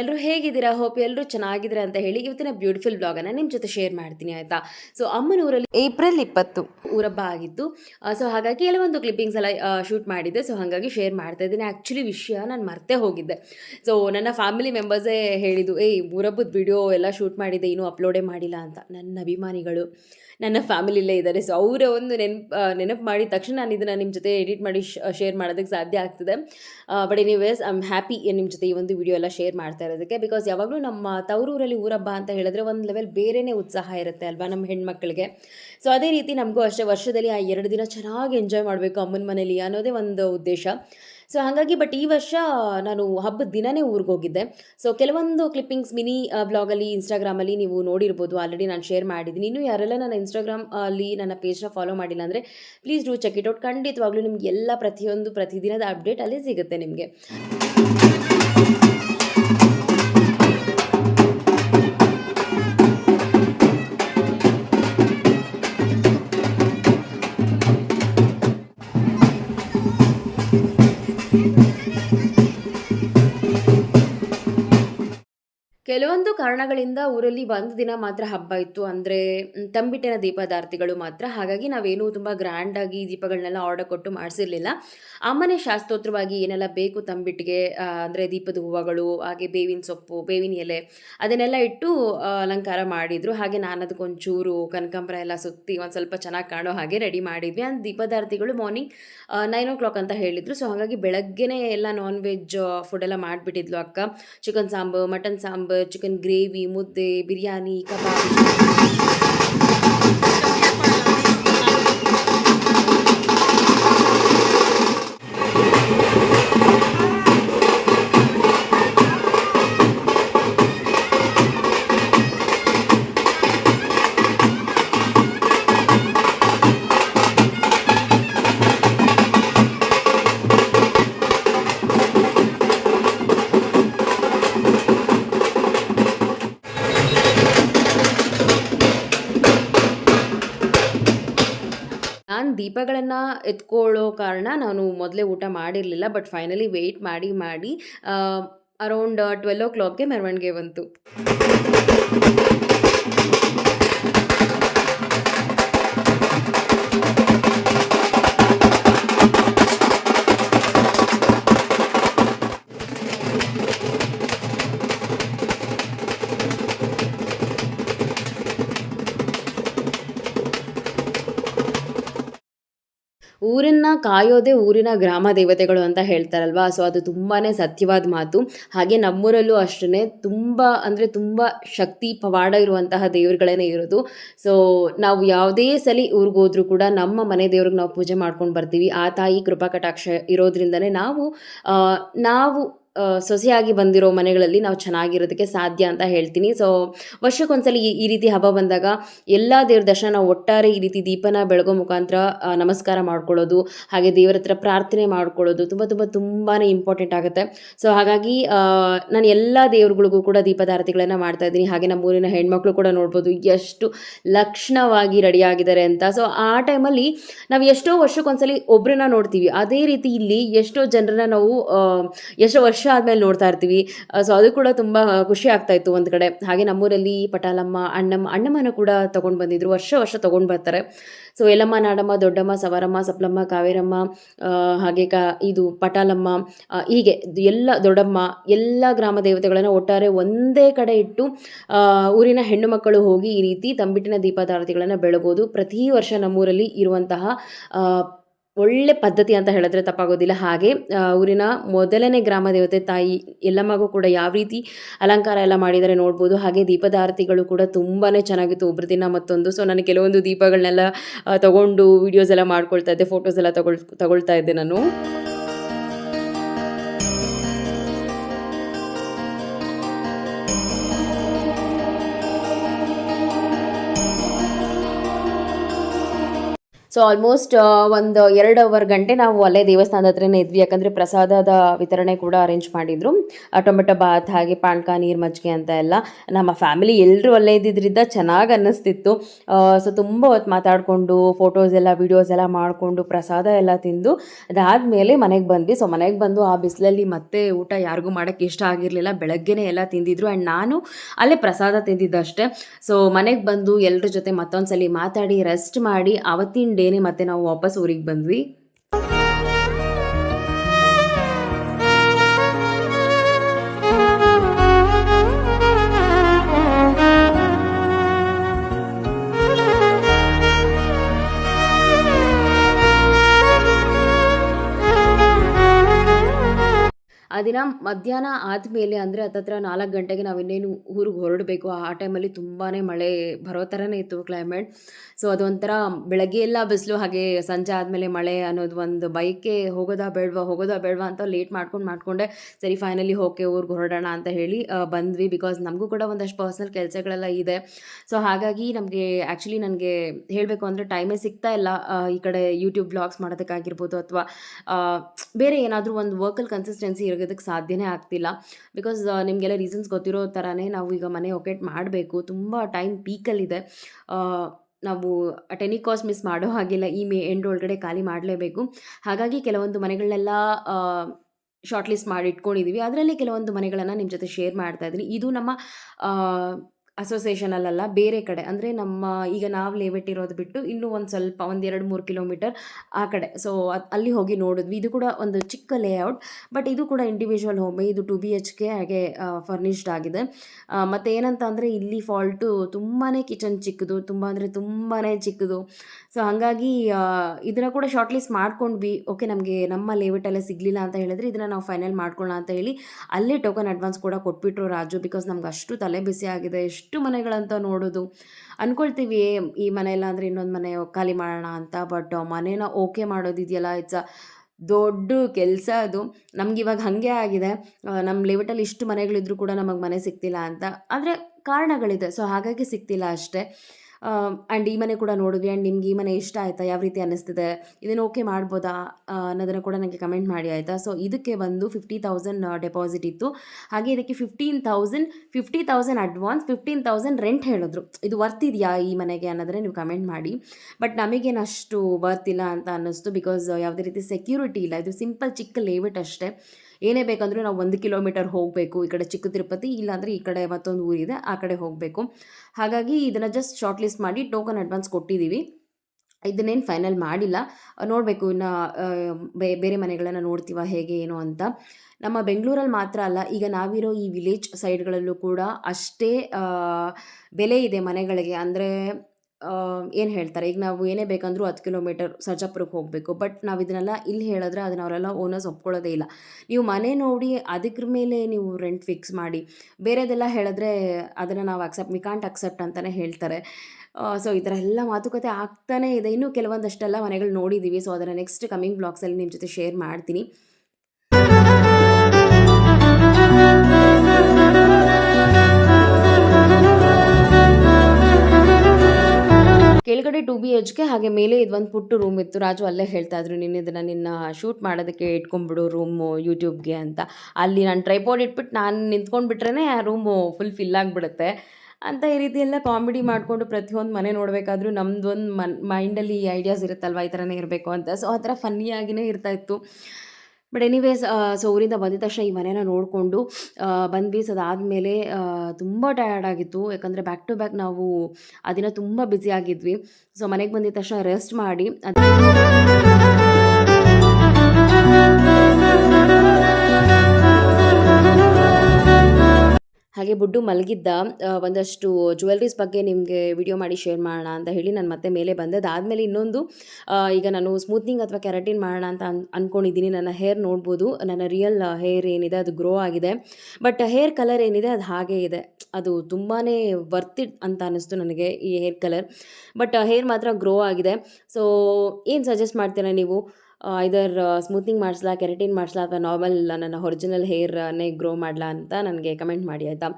ಎಲ್ಲರೂ ಹೇಗಿದ್ದೀರಾ? ಹೋಪ್ ಎಲ್ಲರೂ ಚೆನ್ನಾಗಿದ್ದೀರಾ ಅಂತ ಹೇಳಿ ಇವತ್ತಿನ ಬ್ಯೂಟಿಫುಲ್ ಬ್ಲಾಗನ್ನು ನಿಮ್ಮ ಜೊತೆ ಶೇರ್ ಮಾಡ್ತೀನಿ ಆಯಿತಾ? ಸೊ ಅಮ್ಮನ ಊರಲ್ಲಿ ಏಪ್ರಿಲ್ ಇಪ್ಪತ್ತು. ಊರಬ್ಬ ಆಗಿತ್ತು. ಸೊ ಹಾಗಾಗಿ ಕೆಲವೊಂದು ಕ್ಲಿಪ್ಪಿಂಗ್ಸ್ ಎಲ್ಲ ಶೂಟ್ ಮಾಡಿದ್ದೆ. ಸೊ ಹಾಗಾಗಿ ಶೇರ್ ಮಾಡ್ತಾ ಇದ್ದೀನಿ. ಆ್ಯಕ್ಚುಲಿ ವಿಷಯ ನಾನು ಮರ್ತೇ ಹೋಗಿದ್ದೆ. ಸೊ ನನ್ನ ಫ್ಯಾಮಿಲಿ ಮೆಂಬರ್ಸೇ ಹೇಳಿದ್ದು ಏಯ್ ಊರಬ್ಬದ ವಿಡಿಯೋ ಎಲ್ಲ ಶೂಟ್ ಮಾಡಿದ್ದೆ. ಇನ್ನೂ ಅಪ್ಲೋಡೇ ಮಾಡಿಲ್ಲ ಅಂತ. ನನ್ನ ಅಭಿಮಾನಿಗಳು. ನನ್ನ ಫ್ಯಾಮಿಲಿಲೇ ಇದ್ದಾರೆ. ಸೊ ಅವರ ಒಂದು ನೆನಪು ನೆನಪು ಮಾಡಿದ ತಕ್ಷಣ ನಾನು ಇದನ್ನು ನಿಮ್ಮ ಜೊತೆ ಎಡಿಟ್ ಮಾಡಿ ಶೇರ್ ಮಾಡೋದಕ್ಕೆ ಸಾಧ್ಯ ಆಗ್ತದೆ. But anyways I am happy ನಿಮ್ಮ ಜೊತೆ ಈ ಒಂದು ವಿಡಿಯೋ ಎಲ್ಲ ಶೇರ್ ಮಾಡ್ತಾ ಇರೋದಕ್ಕೆ. ಬಿಕಾಸ್ ಯಾವಾಗಲೂ ನಮ್ಮ ತವರೂರಲ್ಲಿ ಊರಬ್ಬ ಅಂತ ಹೇಳಿದ್ರೆ ಒಂದು ಲೆವೆಲ್ ಬೇರೆಯೇ ಉತ್ಸಾಹ ಇರುತ್ತೆ ಅಲ್ವಾ ನಮ್ಮ ಹೆಣ್ಮಕ್ಳಿಗೆ. ಸೊ ಅದೇ ರೀತಿ ನಮಗೂ ಅಷ್ಟೇ ವರ್ಷದಲ್ಲಿ ಆ ಎರಡು ದಿನ ಚೆನ್ನಾಗಿ ಎಂಜಾಯ್ ಮಾಡಬೇಕು ಅಮ್ಮನ ಮನೇಲಿ ಅನ್ನೋದೇ ಒಂದು ಉದ್ದೇಶ. ಸೊ ಹಾಗಾಗಿ ಬಟ್ ಈ ವರ್ಷ, ನಾನು ಹಬ್ಬದ ದಿನವೇ ಊರಿಗೆ ಹೋಗಿದ್ದೆ. ಸೊ ಕೆಲವೊಂದು ಕ್ಲಿಪ್ಪಿಂಗ್ಸ್ ಮಿನಿ ಬ್ಲಾಗಲ್ಲಿ ಇನ್ಸ್ಟಾಗ್ರಾಮಲ್ಲಿ ನೀವು ನೋಡಿರ್ಬೋದು. ಆಲ್ರೆಡಿ ನಾನು ಶೇರ್ ಮಾಡಿದ್ದೀನಿ. ಇನ್ನೂ ಯಾರೆಲ್ಲ ನನ್ನ ಇನ್ಸ್ಟಾಗ್ರಾಮ್ ಅಲ್ಲಿ ನನ್ನ ಪೇಜ್ನ ಫಾಲೋ ಮಾಡಿಲ್ಲ ಅಂದರೆ please do check it out ಖಂಡಿತವಾಗ್ಲೂ ನಿಮ್ಗೆ ಎಲ್ಲ ಪ್ರತಿಯೊಂದು ಪ್ರತಿದಿನದ ಅಪ್ಡೇಟ್ ಅಲ್ಲಿ ಸಿಗುತ್ತೆ ನಿಮಗೆ. ಕಾರಣಗಳಿಂದ ಊರಲ್ಲಿ ಒಂದು ದಿನ ಮಾತ್ರ ಹಬ್ಬ ಇತ್ತು. ಅಂದರೆ ತಂಬಿಟ್ಟಿನ ದೀಪದಾರ್ತಿಗಳು ಮಾತ್ರ. ಹಾಗಾಗಿ ನಾವೇನು ತುಂಬ ಗ್ರ್ಯಾಂಡಾಗಿ ದೀಪಗಳನ್ನೆಲ್ಲ ಆರ್ಡರ್ ಕೊಟ್ಟು ಮಾಡಿಸಿರಲಿಲ್ಲ. ಅಮ್ಮನೇ ಶಾಸ್ತ್ರೋತ್ರವಾಗಿ ಏನೆಲ್ಲ ಬೇಕು ತಂಬಿಟ್ಟಿಗೆ ಅಂದರೆ ದೀಪದ ಹೂವುಗಳು, ಹಾಗೆ ಬೇವಿನ ಸೊಪ್ಪು, ಬೇವಿನ ಎಲೆ, ಅದನ್ನೆಲ್ಲ ಇಟ್ಟು ಅಲಂಕಾರ ಮಾಡಿದರು. ಹಾಗೆ ನಾನು ಅದಕ್ಕೊಂಚೂರು ಕನಕಾಂಬರ ಎಲ್ಲ ಸುತ್ತಿ ಒಂದು ಸ್ವಲ್ಪ ಚೆನ್ನಾಗಿ ಕಾಣೋ ಹಾಗೆ ರೆಡಿ ಮಾಡಿದ್ವಿ. ಅಂದ್ ದೀಪದಾರ್ತಿಗಳು ಮಾರ್ನಿಂಗ್ ನೈನ್ ಓ ಕ್ಲಾಕ್ ಅಂತ ಹೇಳಿದರು. ಸೊ ಹಾಗಾಗಿ ಬೆಳಗ್ಗೆನೇ ಎಲ್ಲ ನಾನ್ ವೆಜ್ ಫುಡ್ ಎಲ್ಲ ಮಾಡಿಬಿಟ್ಟಿದ್ಲು ಅಕ್ಕ. Chicken sambar mutton sambar chicken gravy मुद्दे बिरयानी कबाब ನಾನು ದೀಪಗಳನ್ನು ಎತ್ಕೊಳ್ಳೋ ಕಾರಣ ನಾನು ಮೊದಲೇ ಊಟ ಮಾಡಿರಲಿಲ್ಲ ಬಟ್ ಫೈನಲಿ ವೆಯ್ಟ್ ಮಾಡಿ ಮಾಡಿ ಅರೌಂಡ್ ಟ್ವೆಲ್ ಓ ಕ್ಲಾಕ್ಗೆ ಮೆರವಣಿಗೆ ಬಂತು. ಊರನ್ನ ಕಾಯೋದೇ ಊರಿನ ಗ್ರಾಮ ದೇವತೆಗಳು ಅಂತ ಹೇಳ್ತಾರಲ್ವಾ? ಸೊ ಅದು ತುಂಬಾ ಸತ್ಯವಾದ ಮಾತು. ಹಾಗೆ ನಮ್ಮೂರಲ್ಲೂ ಅಷ್ಟೇ ತುಂಬ ಅಂದರೆ ತುಂಬ ಶಕ್ತಿ ಪವಾಡ ಇರುವಂತಹ ದೇವರುಗಳೇ ಇರೋದು. ಸೊ ನಾವು ಯಾವುದೇ ಸಲ ಊರಿಗೆ ಹೋದ್ರೂ ಕೂಡ ನಮ್ಮ ಮನೆ ದೇವ್ರಿಗೆ ನಾವು ಪೂಜೆ ಮಾಡ್ಕೊಂಡು ಬರ್ತೀವಿ. ಆ ತಾಯಿ ಕೃಪಾ ಕಟಾಕ್ಷ ಇರೋದ್ರಿಂದನೇ ನಾವು ನಾವು ಸೊಸೆಯಾಗಿ ಬಂದಿರೋ ಮನೆಗಳಲ್ಲಿ ನಾವು ಚೆನ್ನಾಗಿರೋದಕ್ಕೆ ಸಾಧ್ಯ ಅಂತ ಹೇಳ್ತೀನಿ. ಸೊ ವರ್ಷಕ್ಕೊಂದ್ಸಲ ಈ ಈ ರೀತಿ ಹಬ್ಬ ಬಂದಾಗ ಎಲ್ಲ ದೇವ್ರ ದರ್ಶನ ನಾವು ಒಟ್ಟಾರೆ ಈ ರೀತಿ ದೀಪನ ಬೆಳಗೋ ಮುಖಾಂತರ ನಮಸ್ಕಾರ ಮಾಡ್ಕೊಳ್ಳೋದು, ಹಾಗೆ ದೇವರ ಹತ್ರ ಪ್ರಾರ್ಥನೆ ಮಾಡ್ಕೊಳ್ಳೋದು ತುಂಬ ತುಂಬ ತುಂಬಾ ಇಂಪಾರ್ಟೆಂಟ್ ಆಗುತ್ತೆ. ಸೊ ಹಾಗಾಗಿ ನಾನು ಎಲ್ಲ ದೇವ್ರುಗಳಿಗೂ ಕೂಡ ದೀಪದಾರತಿಗಳನ್ನು ಮಾಡ್ತಾ ಇದ್ದೀನಿ. ಹಾಗೆ ನಮ್ಮ ಊರಿನ ಹೆಣ್ಮಕ್ಳು ಕೂಡ ನೋಡ್ಬೋದು ಎಷ್ಟು ಲಕ್ಷಣವಾಗಿ ರೆಡಿಯಾಗಿದ್ದಾರೆ ಅಂತ. ಸೊ ಆ ಟೈಮಲ್ಲಿ ನಾವು ಎಷ್ಟೋ ವರ್ಷಕ್ಕೊಂದ್ಸಲಿ ಒಬ್ಬರನ್ನ ನೋಡ್ತೀವಿ. ಅದೇ ರೀತಿ ಇಲ್ಲಿ ಎಷ್ಟೋ ಜನರನ್ನ ನಾವು ಎಷ್ಟೋ ವರ್ಷ ಆದಮೇಲೆ ನೋಡ್ತಾ ಇರ್ತೀವಿ. ಸೊ ಅದು ಕೂಡ ತುಂಬ ಖುಷಿ ಆಗ್ತಾ ಇತ್ತು ಒಂದು ಕಡೆ. ಹಾಗೆ ನಮ್ಮೂರಲ್ಲಿ ಪಟಾಲಮ್ಮ, ಅಣ್ಣಮ್ಮ, ಅಣ್ಣಮ್ಮನ ಕೂಡ ತೊಗೊಂಡು ಬಂದಿದ್ರು. ವರ್ಷ ವರ್ಷ ತೊಗೊಂಡು ಬರ್ತಾರೆ. ಸೊ ಎಲ್ಲಮ್ಮ ನಾಡಮ್ಮ, ದೊಡ್ಡಮ್ಮ, ಸವರಮ್ಮ, ಸಪ್ಲಮ್ಮ, ಕಾವೇರಮ್ಮ ಹಾಗೆ ಕ, ಇದು ಪಟಾಲಮ್ಮ ಹೀಗೆ ಎಲ್ಲ ದೊಡ್ಡಮ್ಮ, ಎಲ್ಲ ಗ್ರಾಮ ದೇವತೆಗಳನ್ನು ಒಟ್ಟಾರೆ ಒಂದೇ ಕಡೆ ಇಟ್ಟು ಊರಿನ ಹೆಣ್ಣು ಮಕ್ಕಳು ಹೋಗಿ ಈ ರೀತಿ ತಂಬಿಟ್ಟಿನ ದೀಪದಾರತಿಗಳನ್ನು ಬೆಳಗೋದು. ಪ್ರತಿ ವರ್ಷ ನಮ್ಮೂರಲ್ಲಿ ಇರುವಂತಹ ಒಳ್ಳೆ ಪದ್ಧತಿ ಅಂತ ಹೇಳಿದ್ರೆ ತಪ್ಪಾಗೋದಿಲ್ಲ. ಹಾಗೆ ಊರಿನ ಮೊದಲನೇ ಗ್ರಾಮ ದೇವತೆ ತಾಯಿ ಎಲ್ಲಮ್ಮಗೂ ಕೂಡ ಯಾವ ರೀತಿ ಅಲಂಕಾರ ಎಲ್ಲ ಮಾಡಿದ್ದಾರೆ ನೋಡ್ಬೋದು. ಹಾಗೆ ದೀಪದ ಆರತಿಗಳು ಕೂಡ ತುಂಬಾ ಚೆನ್ನಾಗಿತ್ತು ಒಬ್ರ ದಿನ ಮತ್ತೊಂದು. ಸೊ ನಾನು ಕೆಲವೊಂದು ದೀಪಗಳನ್ನೆಲ್ಲ ತಗೊಂಡು ವೀಡಿಯೋಸ್ ಎಲ್ಲ ಮಾಡ್ಕೊಳ್ತಾ ಇದ್ದೆ ಫೋಟೋಸ್ ಎಲ್ಲ ತಗೊಳ್, ತಗೊಳ್ತಾ ಇದ್ದೆ ನಾನು. ಸೊ ಆಲ್ಮೋಸ್ಟ್ ಒಂದು ಎರಡೂವರೆ ಗಂಟೆ ನಾವು ಅಲ್ಲೇ ದೇವಸ್ಥಾನದ ಹತ್ರನೇ ಇದ್ವಿ. ಯಾಕಂದರೆ ಪ್ರಸಾದದ ವಿತರಣೆ ಕೂಡ ಅರೇಂಜ್ ಮಾಡಿದರು. ಟೊಮೆಟೊ ಬಾತ್ ಹಾಗೆ ಪಾನ್ಕ ನೀರು ಮಜ್ಜಿಗೆ ಅಂತ ಎಲ್ಲ ನಮ್ಮ ಫ್ಯಾಮಿಲಿ ಎಲ್ಲರೂ ಅಲ್ಲೇ ಇದ್ದಿದ್ದರಿಂದ ಚೆನ್ನಾಗಿ ಅನ್ನಿಸ್ತಿತ್ತು. ಸೊ ತುಂಬ ಹೊತ್ತು ಮಾತಾಡಿಕೊಂಡು ಫೋಟೋಸ್ ಎಲ್ಲ ವೀಡಿಯೋಸ್ ಎಲ್ಲ ಮಾಡಿಕೊಂಡು ಪ್ರಸಾದ ಎಲ್ಲ ತಿಂದು ಅದಾದಮೇಲೆ ಮನೆಗೆ ಬಂದ್ವಿ. ಸೊ ಮನೆಗೆ ಬಂದು ಆ ಬಿಸಿಲಲ್ಲಿ ಮತ್ತೆ ಊಟ ಯಾರಿಗೂ ಮಾಡೋಕ್ಕೆ ಇಷ್ಟ ಆಗಿರಲಿಲ್ಲ. ಬೆಳಗ್ಗೆನೇ ಎಲ್ಲ ತಿಂದಿದ್ರು. ಆ್ಯಂಡ್ ನಾನು ಅಲ್ಲೇ ಪ್ರಸಾದ ತಿಂದಿದ್ದಷ್ಟೇ. ಸೊ ಮನೆಗೆ ಬಂದು ಎಲ್ಲರ ಜೊತೆ ಮತ್ತೊಂದು ಸಲ ಮಾತಾಡಿ ರೆಸ್ಟ್ ಮಾಡಿ ಆವತ್ತಿನ ಡೇನೇ ಮತ್ತೆ ನಾವು ವಾಪಸ್ ಊರಿಗೆ ಬಂದ್ವಿ. ಆ ದಿನ ಮಧ್ಯಾಹ್ನ ಆದಮೇಲೆ ಅಂದರೆ ಹತ್ತತ್ರ ನಾಲ್ಕು ಗಂಟೆಗೆ ನಾವು ಇನ್ನೇನು ಊರಿಗೆ ಹೊರಡಬೇಕು. ಆ ಟೈಮಲ್ಲಿ ತುಂಬಾ ಮಳೆ ಬರೋ ಥರನೇ ಇತ್ತು ಕ್ಲೈಮೇಟ್ ಸೊ ಅದೊಂಥರ ಬೆಳಗ್ಗೆ ಎಲ್ಲ ಬಿಸಿಲು, ಹಾಗೆ ಸಂಜೆ ಆದಮೇಲೆ ಮಳೆ ಅನ್ನೋದು ಒಂದು ಬೈಕೆ ಹೋಗೋದಾ ಬೇಡವಾ ಹೋಗೋದಾ ಬೇಡವಾ ಅಂತ ಲೇಟ್ ಮಾಡ್ಕೊಂಡು ಮಾಡಿಕೊಂಡೆ, ಸರಿ ಫೈನಲಿ ಹೋಗಿ ಊರಿಗೆ ಹೊರಡೋಣ ಅಂತ ಹೇಳಿ ಬಂದ್ವಿ. ಬಿಕಾಸ್ ನಮಗೂ ಕೂಡ ಒಂದಷ್ಟು ಪರ್ಸ್ನಲ್ ಕೆಲಸಗಳೆಲ್ಲ ಇದೆ. ಸೊ ಹಾಗಾಗಿ ನಮಗೆ ಆ್ಯಕ್ಚುಲಿ ನನಗೆ ಹೇಳಬೇಕು ಅಂದರೆ ಟೈಮೇ ಸಿಗ್ತಾ ಇಲ್ಲ. ಈ ಕಡೆ ಯೂಟ್ಯೂಬ್ ಬ್ಲಾಗ್ಸ್ ಮಾಡೋದಕ್ಕಾಗಿರ್ಬೋದು ಅಥವಾ ಬೇರೆ ಏನಾದರೂ ಒಂದು ವರ್ಕಲ್ ಕನ್ಸಿಸ್ಟೆನ್ಸಿ ಇರೋದಕ್ಕೆ ಸಾಧ್ಯನೇ ಆಗ್ತಿಲ್ಲ. ಬಿಕಾಸ್ ನಿಮಗೆಲ್ಲ ರೀಸನ್ಸ್ ಗೊತ್ತಿರೋ ಥರನೇ ನಾವು ಈಗ ಮನೆ ಒಕೆಟ್ ಮಾಡಬೇಕು. ತುಂಬ ಟೈಮ್ ಪೀಕಲ್ಲಿದೆ ನಾವು ಟೆನಿ ಕಾಸ್ಟ್ ಮಿಸ್ ಮಾಡೋ ಹಾಗಿಲ್ಲ. ಈ ಮೇ ಎಂಡ್ ಒಳಗಡೆ ಖಾಲಿ ಮಾಡಲೇಬೇಕು. ಹಾಗಾಗಿ ಕೆಲವೊಂದು ಮನೆಗಳನ್ನೆಲ್ಲ ಶಾರ್ಟ್ ಲಿಸ್ಟ್ ಮಾಡಿ ಇಟ್ಕೊಂಡಿದ್ದೀವಿ ಅದರಲ್ಲಿ ಕೆಲವೊಂದು ಮನೆಗಳನ್ನು ನಿಮ್ಮ ಜೊತೆ ಶೇರ್ ಮಾಡ್ತಾ ಇದ್ದೀನಿ. ಇದು ನಮ್ಮ ಅಸೋಸಿಯೇಷನಲ್ಲ ಬೇರೆ ಕಡೆ. ಅಂದರೆ ನಮ್ಮ, ಈಗ ನಾವು ಲೇಔಟ್ ಇರೋದು ಬಿಟ್ಟು ಇನ್ನೂ ಒಂದು ಸ್ವಲ್ಪ, ಒಂದು ಎರಡು ಮೂರು ಕಿಲೋಮೀಟರ್ ಆ ಕಡೆ. ಸೊ ಅಲ್ಲಿ ಹೋಗಿ ನೋಡಿದ್ವಿ. ಇದು ಕೂಡ ಒಂದು ಚಿಕ್ಕ ಲೇಔಟ್, ಬಟ್ ಇದು ಕೂಡ ಇಂಡಿವಿಜುವಲ್ ಹೋಮೆ ಇದು ಟು ಬಿ ಎಚ್ ಕೆ ಹಾಗೆ ಫರ್ನಿಶ್ಡ್ ಆಗಿದೆ. ಮತ್ತೆ ಏನಂತ ಅಂದರೆ ಇಲ್ಲಿ ಫಾಲ್ಟು ತುಂಬಾ ಕಿಚನ್ ಚಿಕ್ಕದು, ತುಂಬ ಅಂದರೆ ತುಂಬಾ ಚಿಕ್ಕದು. ಸೊ ಹಾಗಾಗಿ ಇದನ್ನು ಕೂಡ ಶಾರ್ಟ್ ಲಿಸ್ಟ್ ಮಾಡ್ಕೊಂಡ್ವಿ. ಓಕೆ ನಮಗೆ ನಮ್ಮ ಲೇಔಟಲ್ಲೇ ಸಿಗಲಿಲ್ಲ ಅಂತ ಹೇಳಿದ್ರೆ ಇದನ್ನು ನಾವು ಫೈನಲ್ ಮಾಡ್ಕೊಳ್ಳೋಣ ಅಂತ ಹೇಳಿ, ಅಲ್ಲೇ ಟೋಕನ್ ಅಡ್ವಾನ್ಸ್ ಕೂಡ ಕೊಟ್ಬಿಟ್ರು ರಾಜು ಬಿಕಾಸ್ ನಮ್ಗೆ ಅಷ್ಟು ತಲೆ ಬಿಸಿ ಆಗಿದೆ, ಎಷ್ಟು ಮನೆಗಳಂತ ನೋಡೋದು. ಅಂದ್ಕೊಳ್ತೀವಿ ಈ ಮನೆ ಇಲ್ಲ ಅಂದರೆ ಇನ್ನೊಂದು ಮನೆ ಖಾಲಿ ಮಾಡೋಣ ಅಂತ, ಬಟ್ ಮನೇನ ಓಕೆ ಮಾಡೋದಿದೆಯಲ್ಲ ಇಟ್ಸ್ ಅ ದೊಡ್ಡ ಕೆಲಸ ಅದು. ನಮ್ಗೆ ಇವಾಗ ಹಾಗೆ ಆಗಿದೆ. ನಮ್ಮ ಲೇಔಟಲ್ಲಿ ಇಷ್ಟು ಮನೆಗಳಿದ್ರು ಕೂಡ ನಮಗೆ ಮನೆ ಸಿಗ್ತಿಲ್ಲ ಅಂತ. ಆದರೆ ಕಾರಣಗಳಿದೆ, ಸೊ ಹಾಗಾಗಿ ಸಿಗ್ತಿಲ್ಲ ಅಷ್ಟೇ. ಆ್ಯಂಡ್ ಈ ಮನೆ ಕೂಡ ನೋಡಿದ್ವಿ ಆ್ಯಂಡ್ ನಿಮ್ಗೆ ಈ ಮನೆ ಇಷ್ಟ ಆಯಿತಾ? ಯಾವ ರೀತಿ ಅನ್ನಿಸ್ತಿದೆ? ಇದನ್ನು ಓಕೆ ಮಾಡ್ಬೋದಾ? ಅನ್ನೋದನ್ನು ಕೂಡ ನನಗೆ ಕಮೆಂಟ್ ಮಾಡಿ ಆಯಿತಾ? ಸೊ ಇದಕ್ಕೆ ಬಂದು ಫಿಫ್ಟಿ ತೌಸಂಡ್ ಡೆಪಾಸಿಟ್ ಇತ್ತು. ಹಾಗೆ ಇದಕ್ಕೆ fifteen thousand fifty thousand advance fifteen thousand rent ಹೇಳಿದ್ರು. ಇದು ವರ್ತ್ ಇದೆಯಾ ಈ ಮನೆಗೆ ಅನ್ನೋದನ್ನ ನೀವು ಕಮೆಂಟ್ ಮಾಡಿ. ಬಟ್ ನಮಗೇನು ಅಷ್ಟು ವರ್ತ್ ಇಲ್ಲ ಅಂತ ಅನ್ನಿಸ್ತು ಬಿಕಾಸ್ ಯಾವುದೇ ರೀತಿ ಸೆಕ್ಯೂರಿಟಿ ಇಲ್ಲ. ಇದು ಸಿಂಪಲ್ ಚಿಕ್ಕ ಲೇಔಟ್ ಅಷ್ಟೇ. ಏನೇ ಬೇಕಂದರೂ ನಾವು ಒಂದು ಕಿಲೋಮೀಟರ್ ಹೋಗಬೇಕು ಈ ಕಡೆ ಚಿಕ್ಕ ತಿರುಪತಿ, ಇಲ್ಲಾಂದರೆ ಈ ಕಡೆ ಮತ್ತೊಂದು ಊರಿದೆ, ಆ ಕಡೆ ಹೋಗಬೇಕು. ಹಾಗಾಗಿ ಇದನ್ನು ಜಸ್ಟ್ ಶಾರ್ಟ್ ಲಿಸ್ಟ್ ಮಾಡಿ ಟೋಕನ್ ಅಡ್ವಾನ್ಸ್ ಕೊಟ್ಟಿದ್ದೀವಿ ಇದನ್ನೇನು ಫೈನಲ್ ಮಾಡಿಲ್ಲ. ನೋಡಬೇಕು ಇನ್ನು ಬೇರೆ ಮನೆಗಳನ್ನು ನೋಡ್ತೀವ, ಹೇಗೆ, ಏನು ಅಂತ. ನಮ್ಮ ಬೆಂಗಳೂರಲ್ಲಿ ಮಾತ್ರ ಅಲ್ಲ, ಈಗ ನಾವಿರೋ ಈ ವಿಲೇಜ್ ಸೈಡ್ಗಳಲ್ಲೂ ಕೂಡ ಅಷ್ಟೇ ಬೆಲೆ ಇದೆ ಮನೆಗಳಿಗೆ. ಅಂದರೆ ಏನು ಹೇಳ್ತಾರೆ? ಈಗ ನಾವು ಏನೇ ಬೇಕಂದರೂ ಹತ್ತು ಕಿಲೋಮೀಟರ್ ಸರ್ಜಾಪುರಕ್ಕೆ ಹೋಗಬೇಕು. ಬಟ್ ನಾವು ಇದನ್ನೆಲ್ಲ ಇಲ್ಲಿ ಹೇಳಿದ್ರೆ ಅದನ್ನ ಅವರೆಲ್ಲ ಓನರ್ಸ್ ಒಪ್ಕೊಳ್ಳೋದೇ ಇಲ್ಲ. ನೀವು ಮನೆ ನೋಡಿ ಅದಕ್ರ ಮೇಲೆ ನೀವು ರೆಂಟ್ ಫಿಕ್ಸ್ ಮಾಡಿ. ಬೇರೆದೆಲ್ಲ ಹೇಳಿದ್ರೆ ಅದನ್ನು ನಾವು ಅಕ್ಸೆಪ್ಟ್, ವಿ ಕಾಂಟ್ ಅಕ್ಸೆಪ್ಟ್ ಅಂತಲೇ ಹೇಳ್ತಾರೆ. ಸೊ ಈ ಥರ ಎಲ್ಲ ಮಾತುಕತೆ ಆಗ್ತಾನೇ ಇದೆ. ಇನ್ನೂ ಕೆಲವೊಂದಷ್ಟೆಲ್ಲ ಮನೆಗಳು ನೋಡಿದ್ದೀವಿ ಸೊ ಅದನ್ನು ನೆಕ್ಸ್ಟ್ ಕಮಿಂಗ್ ಬ್ಲಾಗ್ಸಲ್ಲಿ ನಿಮ್ಮ ಜೊತೆ ಶೇರ್ ಮಾಡ್ತೀನಿ. ಕೆಳಗಡೆ ಟು ಬಿ ಎಚ್ಗೆ ಹಾಗೆ ಮೇಲೆ ಇದೊಂದು ಪುಟ್ಟು ರೂಮ್ ಇತ್ತು. ರಾಜು ಅಲ್ಲೇ ಹೇಳ್ತಾ ಇದ್ರು ನಿನ್ನೆ ಇದನ್ನು ನಿನ್ನ ಶೂಟ್ ಮಾಡೋದಕ್ಕೆ ಇಟ್ಕೊಂಡ್ಬಿಡು ರೂಮು ಯೂಟ್ಯೂಬ್ಗೆ ಅಂತ. ಅಲ್ಲಿ ನಾನು ಟ್ರೈಪಾಡ್ ಇಟ್ಬಿಟ್ಟು ನಾನು ನಿಂತ್ಕೊಂಡ್ಬಿಟ್ರೇ ಆ ರೂಮು ಫುಲ್ ಫಿಲ್ ಆಗಿಬಿಡುತ್ತೆ. ಅಂತ ಈ ರೀತಿ ಎಲ್ಲ ಕಾಮಿಡಿ ಮಾಡಿಕೊಂಡು ಪ್ರತಿಯೊಂದು ಮನೆ ನೋಡಬೇಕಾದ್ರೂ ನಮ್ದೊಂದು ಮನ್ ಮೈಂಡಲ್ಲಿ ಐಡಿಯಾಸ್ ಇರುತ್ತಲ್ವ? ಈ ಥರನೇ ಇರಬೇಕು ಅಂತ. ಸೊ ಆ ಥರ ಫನ್ನಿಯಾಗಿಯೇ ಇರ್ತಾ ಇತ್ತು. ಬಟ್ ಎನಿವೇಸ್ ಸೊ ಊರಿಂದ ಬಂದಿದ ತಕ್ಷಣ ಈ ಮನೇನ ನೋಡಿಕೊಂಡು ಬಂದ್ವಿ ಸೊ ಅದಾದಮೇಲೆ ತುಂಬ ಟಯರ್ಡ್ ಆಗಿತ್ತು. ಯಾಕಂದರೆ ಬ್ಯಾಕ್ ಟು ಬ್ಯಾಕ್ ನಾವು ಆ ದಿನ ತುಂಬ ಬ್ಯುಸಿ ಆಗಿದ್ವಿ. ಸೊ ಮನೆಗೆ ಬಂದಿದ ತಕ್ಷಣ ರೆಸ್ಟ್ ಮಾಡಿ ಅದ್- ಹಾಗೆ ಬುಡ್ಡು ಮಲಗಿದ್ದ ಒಂದಷ್ಟು ಜ್ಯುವೆಲ್ರೀಸ್ ಬಗ್ಗೆ ನಿಮಗೆ ವಿಡಿಯೋ ಮಾಡಿ ಶೇರ್ ಮಾಡೋಣ ಅಂತ ಹೇಳಿ ನಾನು ಮತ್ತೆ ಮೇಲೆ ಬಂದೆ ಅದಾದಮೇಲೆ ಇನ್ನೊಂದು ಈಗ ನಾನು ಸ್ಮೂತ್ನಿಂಗ್ ಅಥವಾ ಕೆರಟಿನ್ ಮಾಡೋಣ ಅಂತ ಅನ್ ಅಂದ್ಕೊಂಡಿದ್ದೀನಿ ನನ್ನ ಹೇರ್ ನೋಡ್ಬೋದು. ನನ್ನ ರಿಯಲ್ ಹೇರ್ ಏನಿದೆ ಅದು ಗ್ರೋ ಆಗಿದೆ. ಬಟ್ ಹೇರ್ ಕಲರ್ ಏನಿದೆ ಅದು ಹಾಗೇ ಇದೆ. ಅದು ತುಂಬಾ ವರ್ತ್ ಇಟ್ ಅಂತ ಅನ್ನಿಸ್ತು ನನಗೆ ಈ ಹೇರ್ ಕಲರ್ ಬಟ್ ಹೇರ್ ಮಾತ್ರ ಗ್ರೋ ಆಗಿದೆ. ಸೊ ಏನು ಸಜೆಸ್ಟ್ ಮಾಡ್ತೀರಾ ನೀವು? ಇದರ್ ಸ್ಮೂತ್ನಿಂಗ್ ಮಾಡಿಸ್ಲಾ ಕೆರಟಿನ್ ಮಾಡಿಸ್ಲಾ ಅಥವಾ ನಾರ್ಮಲ್ ನನ್ನ ಒರಿಜಿನಲ್ ಹೇರ್ನೇ ಗ್ರೋ ಮಾಡಲಾ ಅಂತ ನನಗೆ ಕಮೆಂಟ್ ಮಾಡಿ, ಆಯಿತಾ?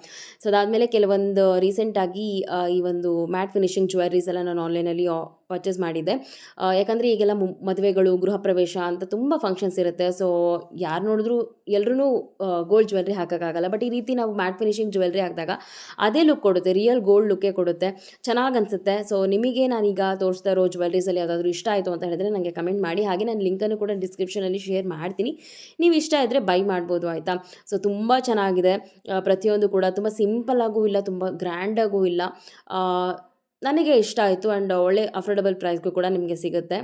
ಸೊ ಅದಾದಮೇಲೆ ಕೆಲವೊಂದು ರೀಸೆಂಟಾಗಿ ಈ ಒಂದು ಮ್ಯಾಟ್ ಫಿನಿಶಿಂಗ್ ಜ್ಯುವೆಲ್ರೀಸ್ ಎಲ್ಲ ನಾನು ಆನ್ಲೈನಲ್ಲಿ ಪರ್ಚೇಸ್ ಮಾಡಿದ್ದೆ. ಯಾಕಂದರೆ ಈಗೆಲ್ಲ ಮದುವೆಗಳು, ಗೃಹ ಪ್ರವೇಶ ಅಂತ ತುಂಬ ಫಂಕ್ಷನ್ಸ್ ಇರುತ್ತೆ. ಸೊ ಯಾರು ನೋಡಿದ್ರು ಎಲ್ಲರೂ ಗೋಲ್ಡ್ ಜ್ಯುವೆಲ್ರಿ ಹಾಕೋಕ್ಕಾಗಲ್ಲ. ಬಟ್ ಈ ರೀತಿ ನಾವು ಮ್ಯಾಟ್ ಫಿನಿಶಿಂಗ್ ಜ್ಯುವೆಲ್ರಿ ಹಾಕಿದಾಗ ಅದೇ ಲುಕ್ ಕೊಡುತ್ತೆ. ರಿಯಲ್ ಗೋಲ್ಡ್ ಲುಕ್ಕೇ ಕೊಡುತ್ತೆ. ಚೆನ್ನಾಗಿ ಅನಿಸುತ್ತೆ. ಸೊ ನಿಮಗೆ ನಾನೀಗ ತೋರಿಸ್ತಾ ಇರೋ ಜ್ಯುವೆಲ್ರೀಸಲ್ಲಿ ಯಾವುದಾದ್ರೂ ಇಷ್ಟ ಆಯಿತು ಅಂತ ಹೇಳಿದ್ರೆ ನನಗೆ ಕಮೆಂಟ್ ಮಾಡಿ. ಹಾಗೆ ನಾನು ಲಿಂಕನ್ನು ಕೂಡ ಡಿಸ್ಕ್ರಿಪ್ಷನಲ್ಲಿ ಶೇರ್ ಮಾಡ್ತೀನಿ. ನೀವು ಇಷ್ಟ ಇದ್ದರೆ ಬೈ ಮಾಡ್ಬೋದು, ಆಯಿತಾ? ಸೊ ತುಂಬ ಚೆನ್ನಾಗಿದೆ. ಪ್ರತಿಯೊಂದು ಕೂಡ ತುಂಬ ಸಿಂಪಲ್ಲಾಗೂ ಇಲ್ಲ, ತುಂಬ ಗ್ರ್ಯಾಂಡಾಗೂ ಇಲ್ಲ. ನನಗೆ ಇಷ್ಟ ಆಯಿತು ಆ್ಯಂಡ್ ಒಳ್ಳೆ ಅಫೋರ್ಡಬಲ್ ಪ್ರೈಸ್ಗೂ ಕೂಡ ನಿಮಗೆ ಸಿಗುತ್ತೆ.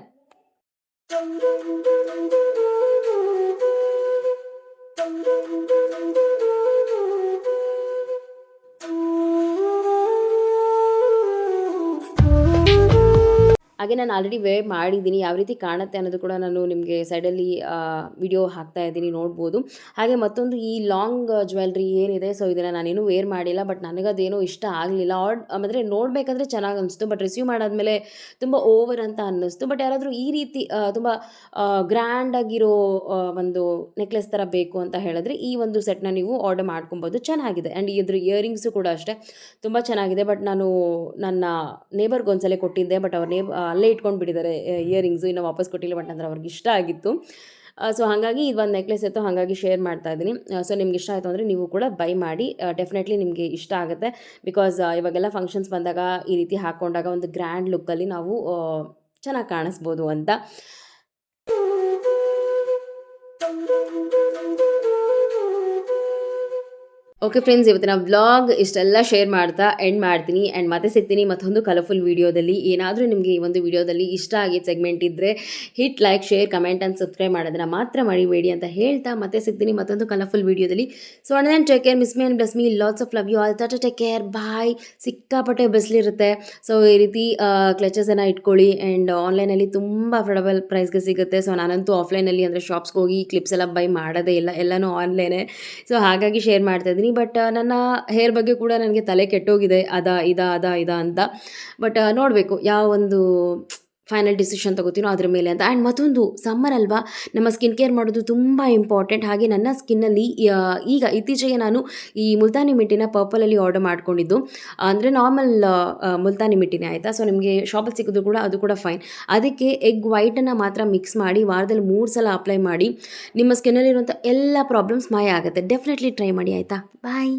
ಹಾಗೆ ನಾನು ಆಲ್ರೆಡಿ ವೇರ್ ಮಾಡಿದ್ದೀನಿ, ಯಾವ ರೀತಿ ಕಾಣುತ್ತೆ ಅನ್ನೋದು ಕೂಡ ನಾನು ನಿಮಗೆ ಸೈಡಲ್ಲಿ ವಿಡಿಯೋ ಹಾಕ್ತಾ ಇದ್ದೀನಿ, ನೋಡ್ಬೋದು. ಹಾಗೆ ಮತ್ತೊಂದು ಈ ಲಾಂಗ್ ಜ್ಯುವೆಲ್ರಿ ಏನಿದೆ ಸೊ ಇದನ್ನು ನಾನೇನು ವೇರ್ ಮಾಡಿಲ್ಲ ಬಟ್ ನನಗದೇನೂ ಇಷ್ಟ ಆಗಲಿಲ್ಲ. ಆರ್ಡ್ ಅಂದರೆ ನೋಡಬೇಕಾದ್ರೆ ಚೆನ್ನಾಗಿ ಅನಿಸ್ತು ಬಟ್ ರಿಸೀವ್ ಮಾಡಾದಮೇಲೆ ತುಂಬ ಓವರ್ ಅಂತ ಅನ್ನಿಸ್ತು. ಬಟ್ ಯಾರಾದರೂ ಈ ರೀತಿ ತುಂಬ ಗ್ರ್ಯಾಂಡಾಗಿರೋ ಒಂದು ನೆಕ್ಲೆಸ್ ಥರ ಬೇಕು ಅಂತ ಹೇಳಿದ್ರೆ ಈ ಒಂದು ಸೆಟ್ನ ನೀವು ಆರ್ಡರ್ ಮಾಡ್ಕೊಬೋದು. ಚೆನ್ನಾಗಿದೆ. ಆ್ಯಂಡ್ ಇದ್ರ ಇಯರಿಂಗ್ಸು ಕೂಡ ಅಷ್ಟೇ. ತುಂಬ ಚೆನ್ನಾಗಿದೆ ಬಟ್ ನಾನು ನನ್ನ ನೇಬರ್ಗೆ ಒಂದ್ಸಲ ಕೊಟ್ಟಿದ್ದೆ ಬಟ್ ಅವ್ರ ನೇಬ್ ಅಲ್ಲೇ ಇಟ್ಕೊಂಡು ಬಿಟ್ಟಿದ್ದಾರೆ ಇಯರಿಂಗ್ಸು ಇನ್ನೂ ವಾಪಸ್ ಕೊಟ್ಟಿಲ್ಲ ಬಟ್ ಅಂದ್ರೆ ಅವ್ರಿಗೆ ಇಷ್ಟ ಆಗಿತ್ತು. ಸೊ ಹಾಗಾಗಿ ಇದು ಒಂದು ನೆಕ್ಲೆಸ್ ಇತ್ತು, ಹಾಗಾಗಿ ಶೇರ್ ಮಾಡ್ತಾ ಇದ್ದೀನಿ. ಸೊ ನಿಮ್ಗೆ ಇಷ್ಟ ಆಯಿತು ಅಂದರೆ ನೀವು ಕೂಡ ಬೈ ಮಾಡಿ ಡೆಫಿನೆಟ್ಲಿ ನಿಮಗೆ ಇಷ್ಟ ಆಗುತ್ತೆ. ಬಿಕಾಸ್ ಇವಾಗೆಲ್ಲ ಫಂಕ್ಷನ್ಸ್ ಬಂದಾಗ ಈ ರೀತಿ ಹಾಕ್ಕೊಂಡಾಗ ಒಂದು ಗ್ರ್ಯಾಂಡ್ ಲುಕ್ಕಲ್ಲಿ ನಾವು ಚೆನ್ನಾಗಿ ಕಾಣಿಸ್ಬೋದು ಅಂತ. ಓಕೆ ಫ್ರೆಂಡ್ಸ್ ಇವತ್ತಿನ ಬ್ಲಾಗ್ ಇಷ್ಟೆಲ್ಲ ಶೇರ್ ಮಾಡ್ತಾ ಎಂಡ್ ಮಾಡ್ತೀನಿ. ಆ್ಯಂಡ್ ಮತ್ತೆ ಸಿಗ್ತೀನಿ ಮತ್ತೊಂದು ಕಲರ್ಫುಲ್ ವೀಡಿಯೋದಲ್ಲಿ ಏನಾದರೂ ನಿಮಗೆ ಈ ಒಂದು ವಿಡಿಯೋದಲ್ಲಿ ಇಷ್ಟ ಆಗಿದ್ದ ಸೆಗ್ಮೆಂಟ್ ಇದ್ದರೆ hit like share comment and subscribe ಮಾಡೋದನ್ನ ಮಾತ್ರ ಮರಿಬೇಡಿ ಅಂತ ಹೇಳ್ತಾ ಮತ್ತೆ ಸಿಗ್ತೀನಿ ಮತ್ತೊಂದು ಕಲರ್ಫುಲ್ ವೀಡಿಯೋದಲ್ಲಿ ಸೊ ಅಣ್ಣ take care miss me and bless me lots of love you all tata take care bye ಸಿಕ್ಕಾಪಟ್ಟೆ ಬಿಸಿಲಿರುತ್ತೆ ಸೊ ಈ ರೀತಿ ಕ್ಲಚಸನ್ನು ಇಟ್ಕೊಳ್ಳಿ. ಆ್ಯಂಡ್ ಆನ್ಲೈನಲ್ಲಿ ತುಂಬ ಅಫೋರ್ಡಬಲ್ ಪ್ರೈಸ್ಗೆ ಸಿಗುತ್ತೆ. ಸೊ ನಾನಂತೂ ಆಫ್ಲೈನಲ್ಲಿ ಅಂದರೆ ಶಾಪ್ಸ್ಗೆ ಹೋಗಿ ಕ್ಲಿಪ್ಸ್ ಎಲ್ಲ ಬೈ ಮಾಡೋದೇ ಇಲ್ಲ. ಎಲ್ಲನೂ ಆನ್ಲೈನೇ ಸೊ ಹಾಗಾಗಿ ಶೇರ್ ಮಾಡ್ತಾ ಇದ್ದೀನಿ ಬಟ್ ನನ್ನ ಹೇರ್ ಬಗ್ಗೆ ಕೂಡ ನನಗೆ ತಲೆ ಕೆಟ್ಟೋಗಿದೆ. ಅದ, ಇದ ಅದ, ಇದ ಅಂತ. ಬಟ್ ನೋಡಬೇಕು, ಯಾವ ಒಂದು ಫೈನಲ್ ಡಿಸಿಷನ್ ತಗೋತೀನೋ ಅದ್ರ ಮೇಲೆ ಅಂತ. ಆ್ಯಂಡ್ ಮತ್ತೊಂದು ಸಮ್ಮರ್ ಅಲ್ವಾ? ನಮ್ಮ ಸ್ಕಿನ್ ಕೇರ್ ಮಾಡೋದು ತುಂಬ ಇಂಪಾರ್ಟೆಂಟ್ ಹಾಗೆ ನನ್ನ ಸ್ಕಿನ್ನಲ್ಲಿ ಈಗ ಇತ್ತೀಚೆಗೆ ನಾನು ಈ ಮುಲ್ತಾನಿ ಮಿಟ್ಟಿನ ಪರ್ಪಲಲ್ಲಿ ಆರ್ಡರ್ ಮಾಡ್ಕೊಂಡಿದ್ದು. ಅಂದರೆ ನಾರ್ಮಲ್ ಮುಲ್ತಾನಿ ಮಿಟ್ಟಿನೇ ಆಯಿತಾ? ಸೊ ನಿಮಗೆ ಶಾಪಲ್ಲಿ ಸಿಕ್ಕಿದ್ರು ಕೂಡ ಅದು ಕೂಡ ಫೈನ್ ಅದಕ್ಕೆ ಎಗ್ ವೈಟನ್ನು ಮಾತ್ರ ಮಿಕ್ಸ್ ಮಾಡಿ, ವಾರದಲ್ಲಿ ಮೂರು ಸಲ ಅಪ್ಲೈ ಮಾಡಿ, ನಿಮ್ಮ ಸ್ಕಿನ್ನಲ್ಲಿರುವಂಥ ಎಲ್ಲ ಪ್ರಾಬ್ಲಮ್ಸ್ ಮಾಯ ಆಗುತ್ತೆ. ಡೆಫಿನೆಟ್ಲಿ ಟ್ರೈ ಮಾಡಿ, ಆಯಿತಾ? ಬಾಯ್